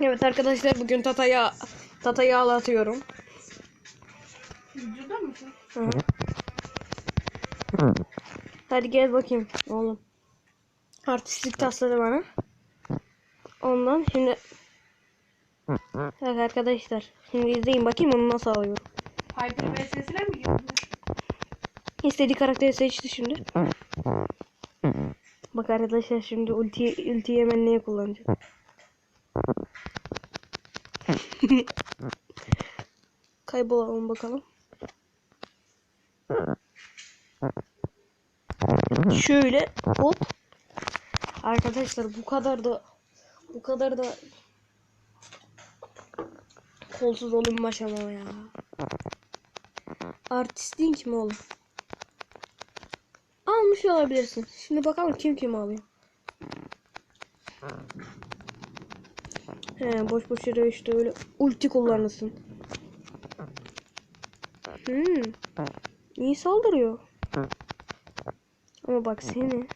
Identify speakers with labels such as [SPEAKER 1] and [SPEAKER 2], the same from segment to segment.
[SPEAKER 1] Evet arkadaşlar bugün Tata'ya Tata'yı ağlatıyorum.
[SPEAKER 2] Videoda mısın?
[SPEAKER 1] Hı hı. Hadi gel bakayım oğlum. Artistlik tasladı bana. Ondan şimdi Evet arkadaşlar şimdi izleyin bakayım onu nasıl alıyorum.
[SPEAKER 2] Hyper VS'sine mi girdin?
[SPEAKER 1] İstediği karakteri seçti şimdi. Bak arkadaşlar şimdi ulti ultiyi hemen neye kullanacak? Kaybolalım bakalım. Şöyle hop. Arkadaşlar bu kadar da bu kadar da kolsuz olunmaş ama ya. Artistin kim oğlum? Almış olabilirsin. Şimdi bakalım kim kim alıyor. He boş boş yere işte öyle ulti kullanırsın. Hmm. İyi saldırıyor. Ama bak seni.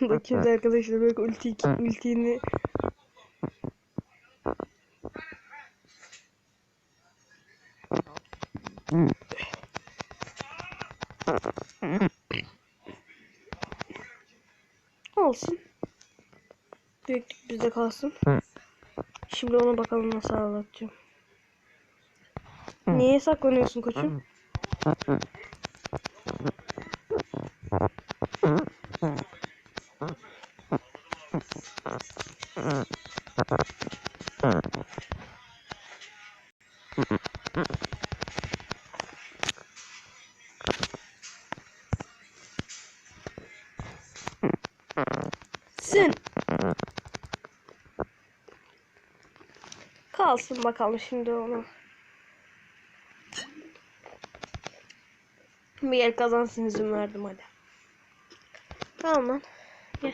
[SPEAKER 1] Bakayım da arkadaşlar bak ulti ultini. Olsun. Büyüklük bizde kalsın. Şimdi ona bakalım nasıl ağlatacağım. Niye saklanıyorsun koçum? Kalsın bakalım şimdi onu. Bir yer kazansın izin verdim hadi. Tamam lan. Gel.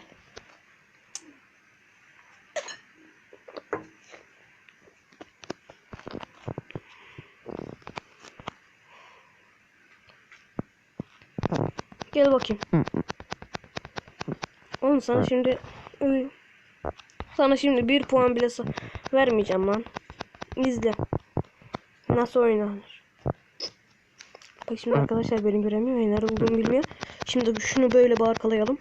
[SPEAKER 1] Gel bakayım. Oğlum sana şimdi sana şimdi bir puan bile vermeyeceğim lan. İzle. Nasıl oynanır. Bak şimdi arkadaşlar beni göremiyor. Nerede olduğumu bilmiyor. Şimdi şunu böyle barkalayalım.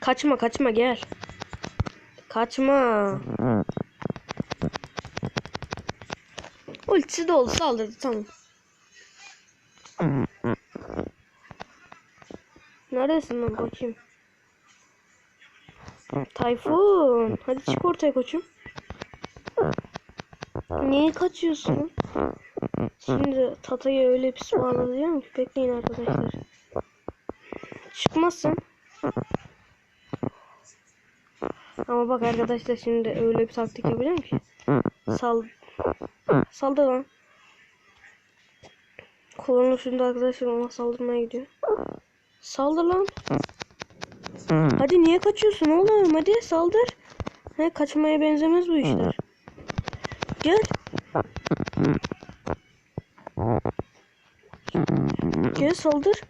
[SPEAKER 1] Kaçma kaçma gel. Kaçma. Ultisi de oldu saldırdı tamam. Neredesin lan koçum? Tayfun. Hadi çık ortaya koçum. Niye kaçıyorsun? Şimdi Tata'yı öyle pis bağlayacağım ki bekleyin arkadaşlar. Çıkmazsın. Ama bak arkadaşlar şimdi öyle bir taktik yapacağım ki. Sal. Saldır lan. Kolonun şimdi arkadaşlar ona saldırmaya gidiyor. Saldır lan. Hadi niye kaçıyorsun oğlum? Hadi saldır. He, kaçmaya benzemez bu işler. Gel. Gel saldır.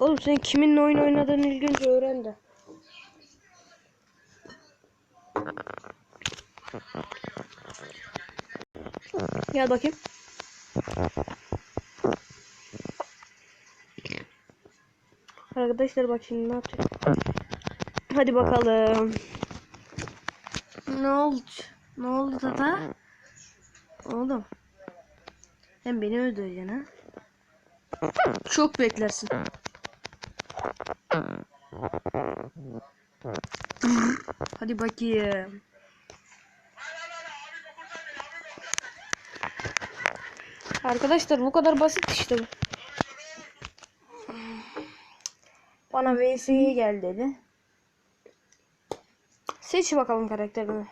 [SPEAKER 1] Oğlum sen kiminle oyun oynadığını önce öğren de. Gel bakayım. Arkadaşlar bak şimdi ne yapacağım. Hadi bakalım. Ne oldu? Ne oldu tata? Oğlum. Sen beni öldüreceksin ha? Çok beklersin. Hadi bakayım. Arkadaşlar bu kadar basit işte bu. Bana VS'ye gel dedi. Seç bakalım karakterini.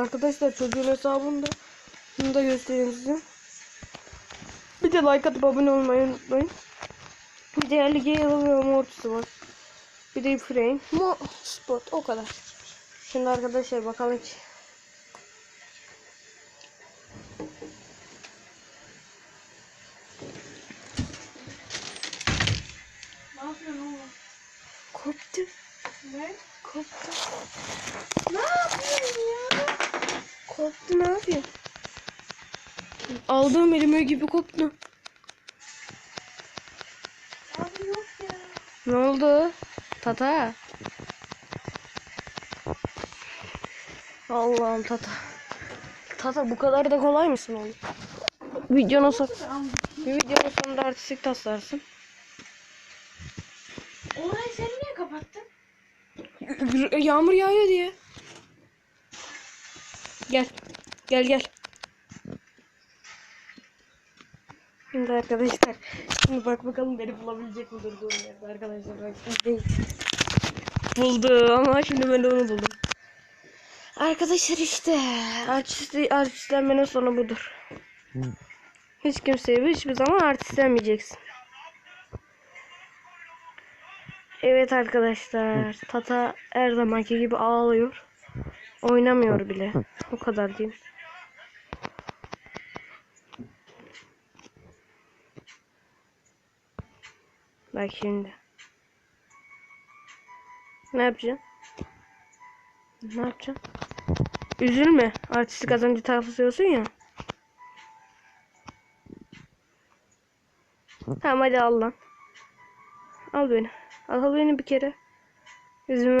[SPEAKER 1] Arkadaşlar çocuğun hesabında bunu da göstereyim size. Bir de like atıp abone olmayı unutmayın. Bir de 50 Gale ve Mortis'i var. Bir de frame. Mo spot o kadar. Şimdi arkadaşlar bakalım ki. Koptu.
[SPEAKER 2] Ne?
[SPEAKER 1] Koptu.
[SPEAKER 2] Ne?
[SPEAKER 1] Koptu ne yapayım? Aldığım elime gibi koptu.
[SPEAKER 2] Abi yok ya.
[SPEAKER 1] Ne oldu? Tata. Allah'ım Tata. Tata bu kadar da kolay mısın oğlum? Videonun son, bir videonun sonunda artistik taslarsın.
[SPEAKER 2] Orayı sen niye kapattın?
[SPEAKER 1] Yağmur yağıyor diye. Gel. Gel gel. Şimdi arkadaşlar. Şimdi bak bakalım beni bulabilecek mi durduğum yerde arkadaşlar. Bak. Buldu ama şimdi ben de onu buldum. Arkadaşlar işte. Artist, artistlenmenin sonu budur. Hiç kimseye hiçbir zaman artistlenmeyeceksin. Evet arkadaşlar. Tata her zamanki gibi ağlıyor. Oynamıyor bile. O kadar diyeyim. Bak şimdi. Ne yapacaksın? Ne yapacaksın? Üzülme. Artistik az önce tavsiyorsun ya. Tamam hadi al lan. Al beni. Al beni bir kere. Üzülme.